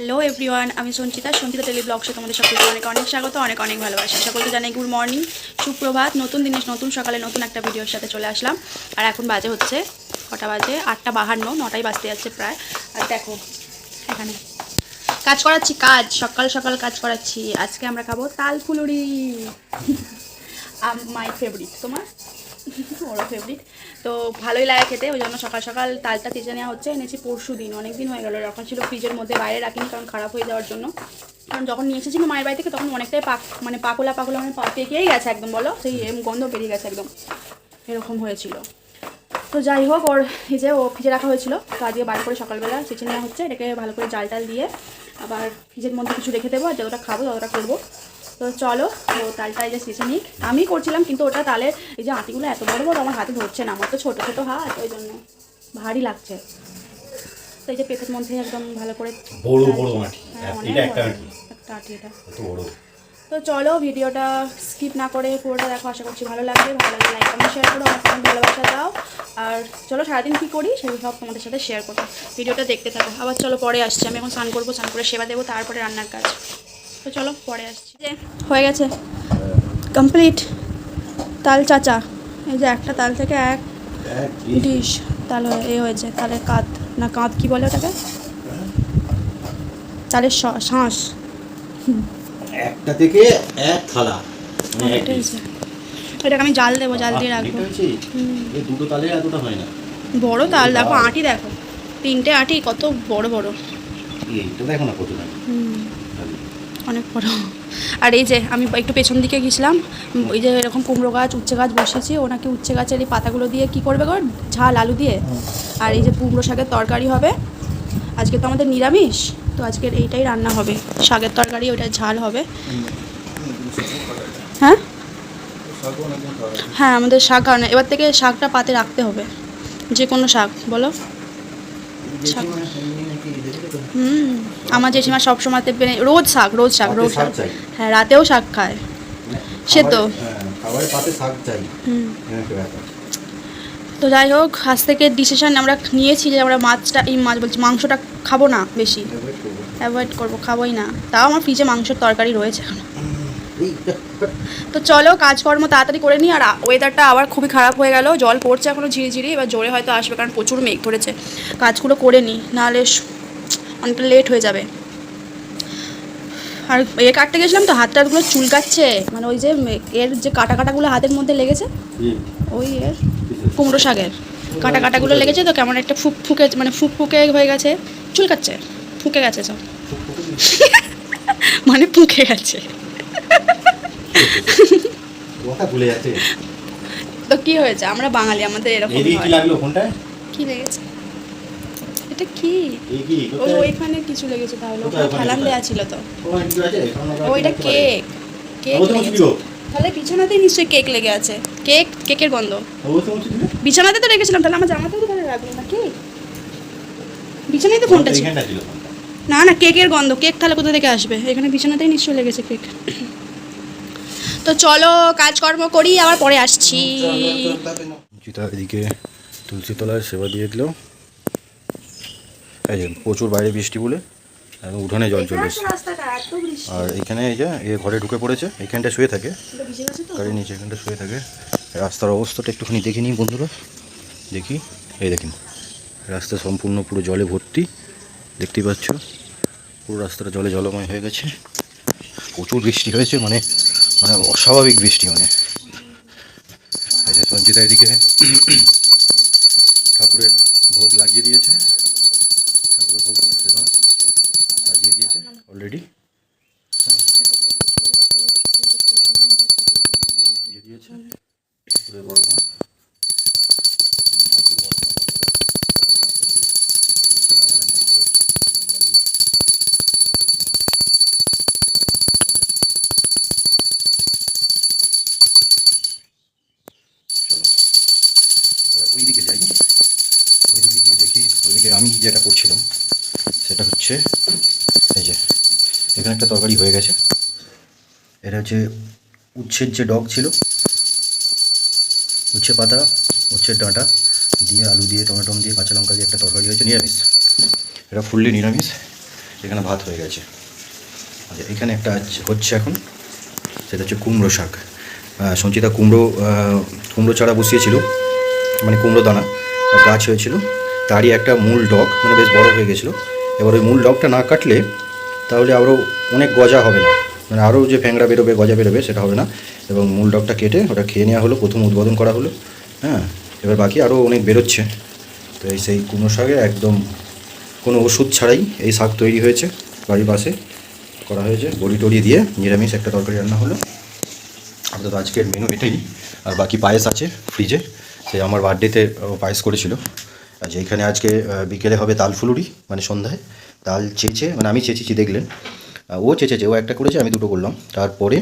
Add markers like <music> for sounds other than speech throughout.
Hello everyone আমি Sanchita Sanchita tele ব্লগসে তোমাদের সকলকে অনেক অনেক স্বাগত, অনেক অনেক ভালোবাসি। সকলকে জানাই গুড মর্নিং সুপ্রভাত, নতুন দিনের নতুন সকালে নতুন একটা ভিডিওর সাথে চলে আসলাম। আর এখন বাজে হচ্ছে কটা বাজে? আটটা বাহান্ন নটাই বাজতে যাচ্ছে প্রায়। আর দেখো, এখানে কাজ করাচ্ছি, কাজ, সকাল সকাল কাজ করাচ্ছি। আজকে আমরা খাব তাল ফুলুরি মাই ফেভারিট তোমার? <laughs> ওরও ফেভারিট তো ভালোই লাগে খেতে, ওই জন্য সকাল সকাল তালটা তেজে নেওয়া হচ্ছে, এনেছি পরশু দিন অনেক দিন হয়ে গেল যখন ছিল ফ্রিজের মধ্যে, বাইরে রাখিনি কারণ খারাপ হয়ে যাওয়ার জন্য। কারণ যখন নিয়ে এসেছিল মায়ের বাড়ি থেকে, তখন অনেকটাই পাক মানে পাকোলা পাকোলা মানে পেকেই গেছে একদম, বলো? সেই এম গন্ধ বেরিয়ে গেছে একদম। এরকম হয়েছিল। তো যাই হোক, ওর এই যে ও ফ্রিজে রাখা হয়েছিল, তো আজকে বার করে সকালবেলা চেঁচে নেওয়া হচ্ছে, এটাকে ভালো করে জাল টাল দিয়ে আবার ফ্রিজের মধ্যে কিছু রেখে দেবো, আর যতটা খাব ততটা করব। তো চলো তো তালটা এই যে চেঁচে নিক আমি করছিলাম কিন্তু ওটা তালের এই যে আটিগুলো এত বড় বড় আমার হাতে ধরছে না আমার তো ছোটো ছোটো হাত ওই জন্য ভারী লাগছে। তো এই যে পেটের মধ্যে একদম ভালো করে বড় বড় আঁটি। হ্যাঁ, এটা একটা বড়। একটা আঁটি এটা। কত বড়। তো চলো ভিডিওটা স্কিপ না করে পুরোটা দেখো আশা করছি ভালো লাগবে। ভালো লাগলে লাইক কমেন্ট শেয়ার করো আমার সঙ্গে ভালোবাসা দাও। আর চলো সারাদিন কী করি সেগুলো সব তোমাদের সাথে শেয়ার করব। ভিডিওটা দেখতে থাকো। আবার চলো পরে আসছি আমি এখন স্নান করব স্নান করে সেবা দেবো তারপরে রান্নার কাজ। তো চলো পরে আসছি। যে হয়ে গেছে। কমপ্লিট তাল চাচা। এই যে একটা তাল থেকে এক ডিশ তাল এ হয়েছে। তালের কাঁধ। না কাঁধ কী বলে ওটাকে? তালের শাঁস। একটা থেকে এক থালা। মানে। এটাকে আমি জাল দেবো জাল দিয়ে রাখব। দুটো তালে এতটা হয় না? বড় তাল দেখো আটি দেখো। তিনটে আটি কত বড় বড়। এইটা দেখো না কত দাম অনেক বড়। আর এই যে আমি একটু পেছন দিকে গেছিলাম ওই যে এরকম কুমড়ো গাছ উচ্ছে গাছ বসেছি ওনাকে উচ্ছে গাছের এই পাতাগুলো দিয়ে কি করবে গো? ঝাল আলু দিয়ে? আর এই যে কুমড়ো শাকের তরকারি হবে। আজকে তো আমাদের নিরামিষ তো আজকের এইটাই রান্না হবে। শাকের তরকারি ওটা ঝাল হবে। হ্যাঁ? হ্যাঁ আমাদের শাক কারণে এবার থেকে শাকটা পাতে রাখতে হবে। যে কোনো শাক বলো? হুম আমার জেঠিমা সব সময়তে রোজ শাক রোজ শাক রোজ শাক হ্যাঁ রাতেও শাক খায়। সে তো। ব্যাপার। তো যাই হোক আজ থেকে ডিসিশন আমরা নিয়েছি যে আমরা মাছটা এই মাছ বলছি মাংসটা খাব না বেশি। অ্যাভয়েড করব। খাবোই না। তাও আমার ফ্রিজে মাংসের তরকারি রয়েছে এখন। <laughs> তো চলো কাজকর্ম তাড়াতাড়ি করে নিই আর ওয়েদারটা আবার খুবই খারাপ হয়ে গেল। জল পড়ছে এখনও ঝিরিঝিরি এবার জোরে হয়তো আসবে কারণ প্রচুর মেঘ ধরেছে। কাজগুলো করে নিই নাহলে অনেকটা লেট হয়ে যাবে। আর এ কাটতে গেছিলাম তো হাত টাতগুলো চুলকাচ্ছে মানে ওই যে এর যে কাটা কাটাগুলো হাতের মধ্যে লেগেছে ওই এর কুমড়ো শাকের কাটা কাটাগুলো লেগেছে তো কেমন একটা ফুক ফুকে মানে ফুক ফুকে হয়ে গেছে চুলকাচ্ছে ফুকে গেছে সব। <laughs> মানে ফুকে গেছে। <laughs> কথা ভুলে যাচ্ছে। তো কি হয়েছে? আমরা বাঙালি আমাদের এরকম এদিকে কি লাগল ফোনটায় কি লেগেছে? এটা কি? এই কোথায়? ওইখানে কিছু লেগেছে তাহলে ওখানে ফেলান? দেওয়া ছিল তো। ও পারি। কেক। কেক ও তাহলে বিছানাতেই নিশ্চয়ই কেক লেগে আছে। কেক কেকের গন্ধ। ও। বিছানাতে তো রেখেছিলাম তাহলে আমার জামাতেও তো তাহলে রাখল না কেক? বিছানায় তো ফোনটা ছিল ফোনটা। না না কেকের গন্ধ। কেক তাহলে কোথা থেকে আসবে? এখানে বিছানাতেই নিশ্চয়ই লেগেছে কেক। তো চলো কাজকর্ম করি আবার পরে আসছি। চিতা এদিকে তুলসী তলায় সেবা দিয়ে দিল। এই যে প্রচুর বাইরে বৃষ্টি বলে উঠোনে জল চলে এসেছে। রাস্তাটা এত বৃষ্টি। আর এখানে এই যে এ ঘরে ঢুকে পড়েছে এখানটা শুয়ে থাকে। গাড়ির নিচে এখানটা শুয়ে থাকে। রাস্তার অবস্থাটা একটুখানি দেখে নিই বন্ধুরা। দেখি এই দেখুন রাস্তা সম্পূর্ণ পুরো জলে ভর্তি। দেখতেই পাচ্ছ পুরো রাস্তাটা জলে জলময় হয়ে গেছে। প্রচুর বৃষ্টি হয়েছে মানে মানে অস্বাভাবিক বৃষ্টি মানে। সঞ্চিতা এদিকে ঠাকুরের ভোগ লাগিয়ে দিয়েছে। ঠাকুরের ভোগ সেবা লাগিয়ে দিয়েছে অলরেডি দিয়ে দিয়েছে। বড় মা। এখানে একটা তরকারি হয়ে গেছে। এটা হচ্ছে উচ্ছের যে ডগ ছিল, উচ্ছে পাতা, উচ্ছের ডাঁটা দিয়ে আলু দিয়ে, টমেটো দিয়ে, কাঁচা লঙ্কা দিয়ে একটা তরকারি হয়েছে, নিরামিষ। এটা ফুললি নিরামিষ। এখানে ভাত হয়ে গেছে। আচ্ছা এখানে একটা হচ্ছে এখন, সেটা হচ্ছে কুমড়ো শাক। সঞ্চিতা কুমড়ো কুমড়ো চারা বসিয়েছিল মানে কুমড়ো দানা, গাছ হয়েছিল। তারই একটা মূল ডগ মানে বেশ বড় হয়ে গেছিল। এবার ওই মূল ডগটা না কাটলে তাহলে আরও অনেক গজা হবে না। মানে আরও যে ফ্যাংরা বেরোবে, গজা বেরোবে, সেটা হবে না। এবং মূল ডগটা কেটে ওটা খেয়ে নেওয়া হলো, প্রথম উদ্বোধন করা হলো। হ্যাঁ এবার বাকি আরও অনেক বেরোচ্ছে। তো এই সেই কুমড়ো শাকে একদম কোনো ওষুধ ছাড়াই এই শাক তৈরি হয়েছে। বাড়ির পাশে করা হয়েছে, বড়ি টড়ি দিয়ে নিরামিষ একটা তরকারি রান্না হলো। আপাতত আজকের মেনু এটাই। আর বাকি পায়েস আছে ফ্রিজে সে আমার বার্থডেতে পায়েস করেছিল। আর যেখানে আজকে বিকেলে হবে তাল ফুলুরি মানে সন্ধ্যায়। তাল চেঁচে মানে আমি চেঁচেছি, দেখলেন। ও চেঁচেছে, ও একটা করেছে, আমি দুটো করলাম। তারপরে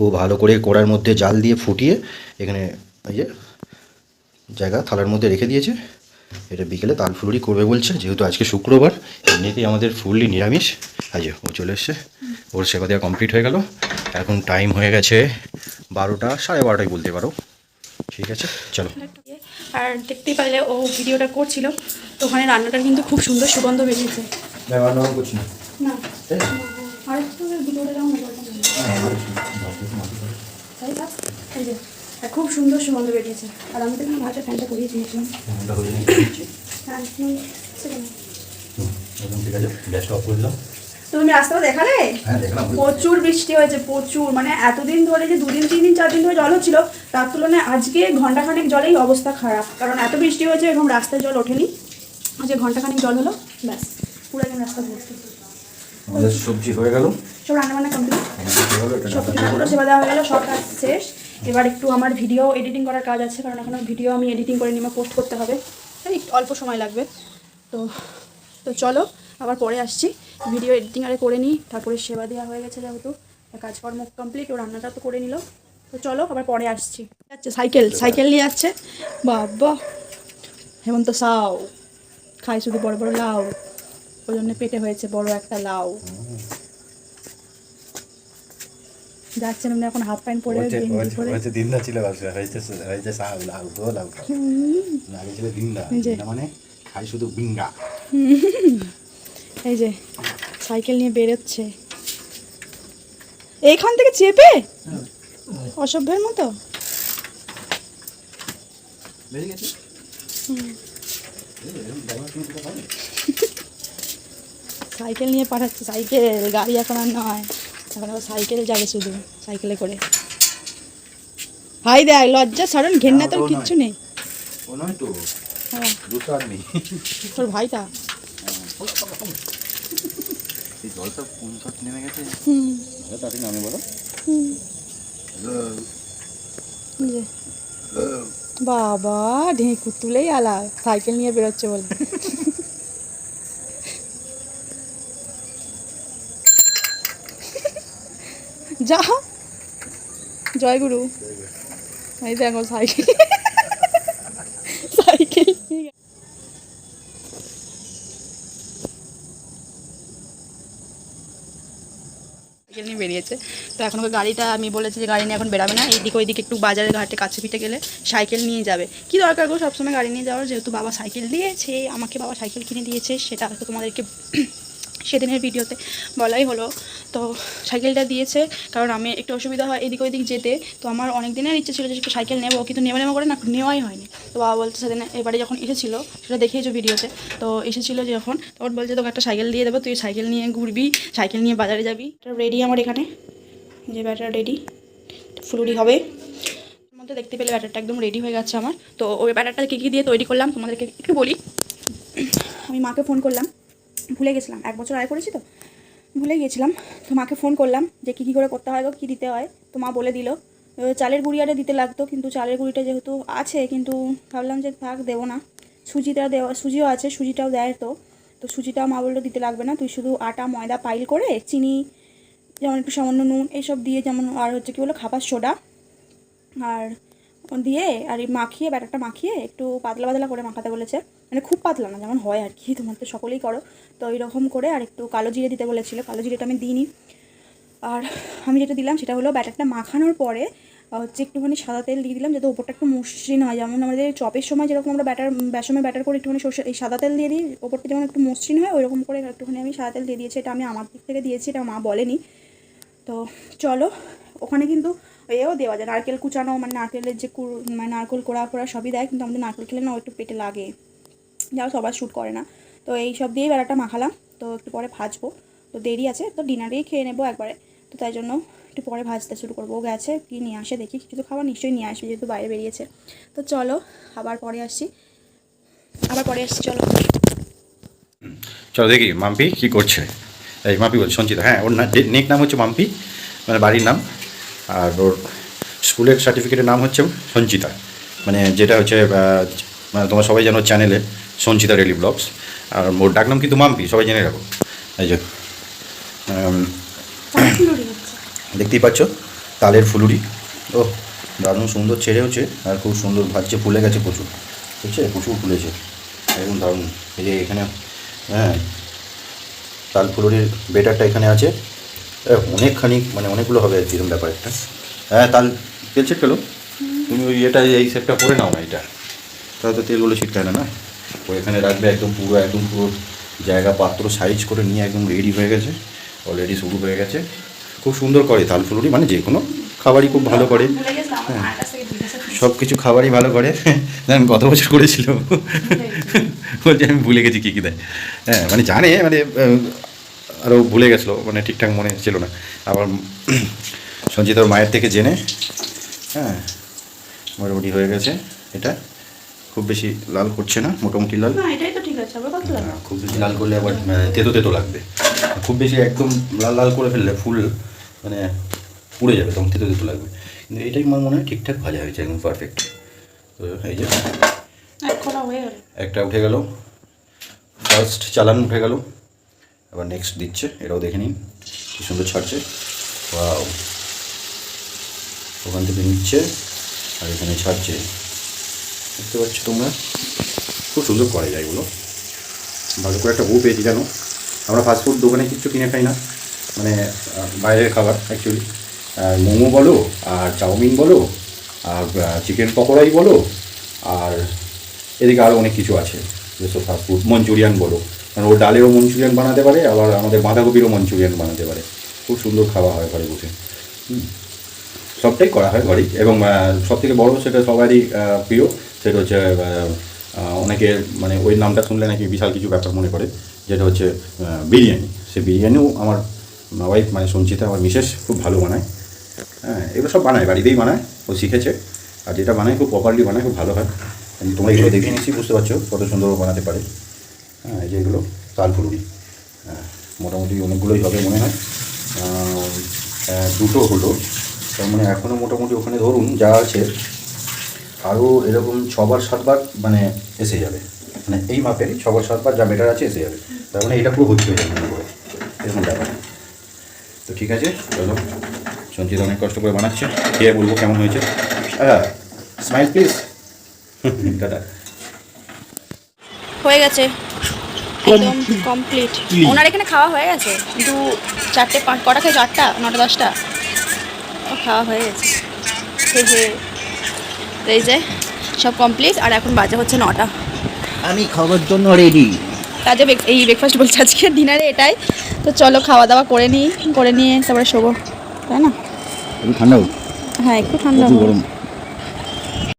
ও ভালো করে কড়ার মধ্যে জাল দিয়ে ফুটিয়ে এখানে, এই যে, জায়গা, থালার মধ্যে রেখে দিয়েছে। এটা বিকেলে তাল ফুলুরি করবে বলছে, যেহেতু আজকে শুক্রবার, এমনিতেই আমাদের ফুললি নিরামিষ। আজ ও চলে এসছে, ওর সেবা দেওয়া কমপ্লিট হয়ে গেল। এখন টাইম হয়ে গেছে বারোটা, সাড়ে বারোটায় বলতে পারো। ঠিক আছে, চলো। আর দেখতেই পারলে ও ভিডিওটা করছিল। তো ওখানে রান্নাটা কিন্তু খুব সুন্দর সুগন্ধ বেরিয়েছে। না না। আর খুব সুন্দর সুগন্ধ বেরিয়েছে। আর আমি তো এখানে ভাজা ফ্যানটা করিয়ে দিয়েছিলাম। হ্যাঁ। ঠিক আছে। গ্যাসটা অফ করলাম তুমি রাস্তাও দেখালে হ্যাঁ প্রচুর বৃষ্টি হয়েছে প্রচুর। মানে এতদিন ধরে যে দুদিন তিন দিন চার দিন ধরে জল হচ্ছিল তার তুলনায় আজকে ঘন্টাখানেক জলেই অবস্থা খারাপ। কারণ এত বৃষ্টি হয়েছে এরকম রাস্তায় জল ওঠেনি। আজকে ঘন্টাখানেক জল হলো ব্যাস পুরো একদম রাস্তা ভর্তি। আমাদের সবজি হয়ে গেল। সব রান্নাবান্না কমপ্লিট সব পুরো সেবা দেওয়া হয়ে গেলো সব কাজ শেষ। এবার একটু আমার ভিডিও এডিটিং করার কাজ আছে কারণ এখনও ভিডিও আমি এডিটিং করে নিয়ে পোস্ট করতে হবে। তাই একটু অল্প সময় লাগবে। তো তো চলো আবার পরে আসছি। ভিডিও এডিটিং আরে করে নিই তারপরে সেবা দেওয়া হয়ে গেছে যেহেতু। কাজকর্ম কমপ্লিট ও রান্নাটা তো করে নিল। তো চলো আবার পরে আসছি। যাচ্ছে সাইকেল সাইকেল নিয়ে যাচ্ছে। বাবা হেমন্ত সাউ খাই শুধু বড় বড় লাউ। ওই জন্য পেটে হয়েছে বড় একটা লাউ। যাচ্ছেন উনি এখন হাফ প্যান্ট পরে ছিল হয়েছে হয়েছে লাউ লাউ লাউ ছিল মানে খাই শুধু বিঙ্গা এই যে সাইকেল নিয়ে বেরোচ্ছে। এইখান থেকে চেপে? অসভ্যের মতো? সাইকেল নিয়ে পাঠাচ্ছে সাইকেল গাড়ি এখন আর নয়। এখন আবার সাইকেল যাবে শুধু সাইকেলে করে। হাই দেখ লজ্জা সারণ ঘেন্না তোর কিচ্ছু নেই। হ্যাঁ। তোর ভাইটা? এই নেমে গেছে? তাড়াতাড়ি নামে বলো। বাবা ঢেঁকুর তুলেই আলা সাইকেল নিয়ে বেরোচ্ছে বলে। যা জয় গুরু এই দেখো সাইকেল নিয়ে গেছে। সাইকেল নিয়ে বেরিয়েছে তো এখন গাড়িটা আমি বলেছি যে গাড়ি নিয়ে এখন বেরাবে না, এইদিকে ওইদিকে একটু বাজারের ঘাটে কাছে পিঠে গেলে সাইকেল নিয়ে যাবে। কি দরকার গো সবসময় গাড়ি নিয়ে যাওয়ার? যেহেতু বাবা সাইকেল দিয়েছে, আমাকে বাবা সাইকেল কিনে দিয়েছে, সেটা হয়তো তোমাদেরকে <clears throat> সেদিনের ভিডিওতে বলাই হলো। তো সাইকেলটা দিয়েছে, কারণ আমি একটু অসুবিধা হয় এদিক ওইদিক যেতে। তো আমার অনেক দিনের ইচ্ছে ছিল যে একটু সাইকেল নেব, কিন্তু নেওয়া নেওয়া করে না, নেওয়াই হয়নি। তো বাবা বলছে সেদিন এবারে যখন এসেছিল, সেটা দেখিয়েছো ভিডিওতে, তো এসেছিল যখন তখন বলছে, তোকে একটা সাইকেল দিয়ে দেবো, তুই সাইকেল নিয়ে ঘুরবি, সাইকেল নিয়ে বাজারে যাবি। রেডি আমার এখানে। যে ব্যাটার রেডি ফুলুরি হবে। মধ্যে দেখতে পেলে ব্যাটারটা একদম রেডি হয়ে গেছে আমার। তো ওই ব্যাটারটা কী কী দিয়ে তৈরি করলাম তোমাদেরকে একটু বলি। আমি মাকে ফোন করলাম, ভুলে গেছিলাম, এক বছর আগে করেছি তো, ভুলে গিয়েছিলাম তো মাকে ফোন করলাম যে কী কী করে করতে হয় গো, কী দিতে হয়। তো মা বলে দিল চালের গুঁড়ি আরে দিতে লাগতো, কিন্তু চালের গুঁড়িটা যেহেতু আছে, কিন্তু ভাবলাম যে থাক, দেবো না। সুজিটা দেওয়া, সুজিও আছে, সুজিটাও দেয় তো। তো সুজিটাও মা বলল দিতে লাগবে না, তুই শুধু আটা, ময়দা পাইল করে, চিনি যেমন একটু সামান্য নুন এইসব দিয়ে যেমন আর হচ্ছে কী বলো, খাবার সোডা আর দিয়ে আর মাখিয়ে, ব্যাটারটা মাখিয়ে একটু পাতলা পাতলা করে মাখাতে বলেছে। মানে খুব পাতলা না, যেমন হয় আর কি, তোমার তো সকলেই করো। তো রকম করে আর একটু কালো জিরে দিতে বলেছিলো, কালো জিরেটা আমি দিইনি। আর আমি যেটা দিলাম সেটা হলো ব্যাটারটা মাখানোর পরে হচ্ছে একটুখানি সাদা তেল দিয়ে দিলাম, যাতে ওপরটা একটু মসৃণ হয়। যেমন আমাদের চপের সময় যেরকম আমরা ব্যাটার বেসমের ব্যাটার করে একটুখানি সর্ষে, এই সাদা তেল দিয়ে দিই, ওপরটা যেমন একটু মসৃণ হয়, ওইরকম করে একটুখানি আমি সাদা তেল দিয়ে দিয়েছি। এটা আমি আমার দিক থেকে দিয়েছি, এটা মা বলেনি। তো চলো, ওখানে কিন্তু এও দেওয়া যায়। নারকেল কুচানো মানে নারকেলের যে কুড়- মানে নারকেল কোড়া ফোড়া সবই দেয়, কিন্তু আমাদের নারকেল খেলে না একটু পেটে লাগে। যাও সবার শ্যুট করে না। তো এই সব দিয়েই বেড়াটা মাখালাম। তো একটু পরে ভাজবো। তো দেরি আছে, তো ডিনারেই খেয়ে নেব একবারে। তো তাই জন্য একটু পরে ভাজতে শুরু করব। ও গেছে, কি নিয়ে আসে দেখি। কিছু খাবার নিশ্চয়ই নিয়ে আসবে, যেহেতু বাইরে বেরিয়েছে। তো চলো, আবার পরে আসছি। আবার পরে আসছি, চলো। চলো দেখি, মাম্পি কি করছে? এই মাম্পি বলছে, সঞ্চিতা। হ্যাঁ ওর নেক নাম হচ্ছে মাম্পি মানে বাড়ির নাম, আর ওর স্কুলের সার্টিফিকেটের নাম হচ্ছে সঞ্চিতা। মানে যেটা হচ্ছে মানে তোমরা সবাই জানো চ্যানেলে সঞ্চিতা রেলি ব্লগস আর ওর ডাক নাম কিন্তু মাম্পি, সবাই জেনে রাখো। এই যে দেখতেই পাচ্ছ, তালের ফুলুরি। ও দারুণ সুন্দর ছেড়ে হচ্ছে, আর খুব সুন্দর ভাজছে, ফুলে গেছে প্রচুর। বুঝছে প্রচুর ফুলেছে। একদম দারুণ। এই যে এখানে হ্যাঁ তাল ফুলুরির বেটারটা এখানে আছে। অনেকখানি মানে অনেকগুলো হবে আর কি এরকম ব্যাপার একটা। হ্যাঁ তাল তেল ছিটকালো তুমি ওই এটা এই সেটটা করে নাও না এটা। তাহলে তো তেলগুলো ছিটকায় না না? ও এখানে রাখবে একদম পুরো একদম পুরো জায়গা পাত্র সাইজ করে নিয়ে একদম রেডি হয়ে গেছে। অলরেডি শুরু হয়ে গেছে। খুব সুন্দর করে তাল ফুলুরি মানে যে কোনো খাবারই খুব ভালো করে। ভুলে সব কিছু খাবারই ভালো করে। আমি গত বছর করেছিলাম। বলছি আমি ভুলে গেছি কী কী দেয়। হ্যাঁ মানে জানে মানে আরও ভুলে গেছিল মানে ঠিকঠাক মনে ছিল না। আবার সঞ্চিতার মায়ের থেকে জেনে হ্যাঁ মোটামুটি হয়ে গেছে এটা। খুব বেশি লাল করছে না মোটামুটি লাল। এটাই তো ঠিক আছে আবার কত লাগবে হ্যাঁ, খুব বেশি লাল করলে আবার আহ, তেতো তেতো লাগবে। খুব বেশি একদম লাল লাল করে ফেললে ফুল মানে পুড়ে যাবে তখন তেতো তেতো লাগবে। কিন্তু এটাই আমার মনে হয় ঠিকঠাক ভাজা হয়েছে একদম পারফেক্ট তো এই যে একটা উঠে গেল। ফার্স্ট চালান উঠে গেল। আবার নেক্সট দিচ্ছে এটাও দেখে নিন কি সুন্দর ছাড়ছে। ওয়াও ওখান থেকে নিচ্ছে আর এখানে ছাড়ছে। দেখতে পাচ্ছ তোমরা? খুব সুন্দর করে যায় এগুলো ভালো করে একটা বউ পেয়েছি জানো? আমরা ফাস্টফুড দোকানে কিচ্ছু কিনে খাই না। মানে বাইরের খাবার অ্যাকচুয়ালি মোমো বলো, আর চাউমিন বলো, আর চিকেন পকোড়াই বলো, আর এদিকে আরও অনেক কিছু আছে যেসব ফাস্টফুড মঞ্চুরিয়ান বলো, কারণ ও ডালেরও মঞ্চুরিয়ান বানাতে পারে, আবার আমাদের বাঁধাকপিরও মঞ্চুরিয়ান বানাতে পারে। খুব সুন্দর খাওয়া হয় ঘরে বসে। সবটাই করা হয় ঘরেই, এবং সব থেকে বড়ো সেটা সবারই প্রিয়, সেটা হচ্ছে অনেকে মানে ওই নামটা শুনলে নাকি বিশাল কিছু ব্যাপার মনে করে, যেটা হচ্ছে বিরিয়ানি। সে বিরিয়ানিও আমার ওয়াইফ মানে সঞ্চিতা, আমার মিসেস খুব ভালো বানায়। হ্যাঁ এগুলো সব বানায়, বাড়িতেই বানায়, ও শিখেছে। আর যেটা বানায় খুব প্রপারলি বানায়, খুব ভালো হয়। আমি তোমরা এগুলো দেখে নিচ্ছি বুঝতে পারছ, কত সুন্দর বানাতে পারে। হ্যাঁ এই যে এগুলো, তাল হ্যাঁ মোটামুটি অনেকগুলোই হবে মনে হয়। দুটো হলো। তার মানে এখনও মোটামুটি ওখানে ধরুন যা আছে, আরও এরকম ছবার সাতবার মানে এসে যাবে। মানে এই মাপের ছবার সাতবার যা বেটার আছে এসে যাবে। তার মানে এটা পুরো যাবে এরকম ব্যাপার। তো ঠিক আছে, চলো। সঞ্চিত অনেক কষ্ট করে বানাচ্ছে। খেয়ে বলব কেমন হয়েছে। হ্যাঁ স্মাইল প্লিজ টাটা হয়ে গেছে। একদম কমপ্লিট ওনার এখানে খাওয়া হয়ে গেছে। কিন্তু চারটে পাঁচ কটা খেয়ে চারটা নটা দশটা? খাওয়া হয়ে গেছে। হে তো এই যে সব কমপ্লিট আর এখন বাজে হচ্ছে নটা। আমি খাবার জন্য রেডি কাজে এই ব্রেকফাস্ট বলছে আজকে। <laughs> ডিনারে এটাই। তো চলো খাওয়া দাওয়া করে নিই করে নিয়ে তারপরে শোবো। তাই না? একটু ঠান্ডা হোক হ্যাঁ একটু ঠান্ডা হোক। গরম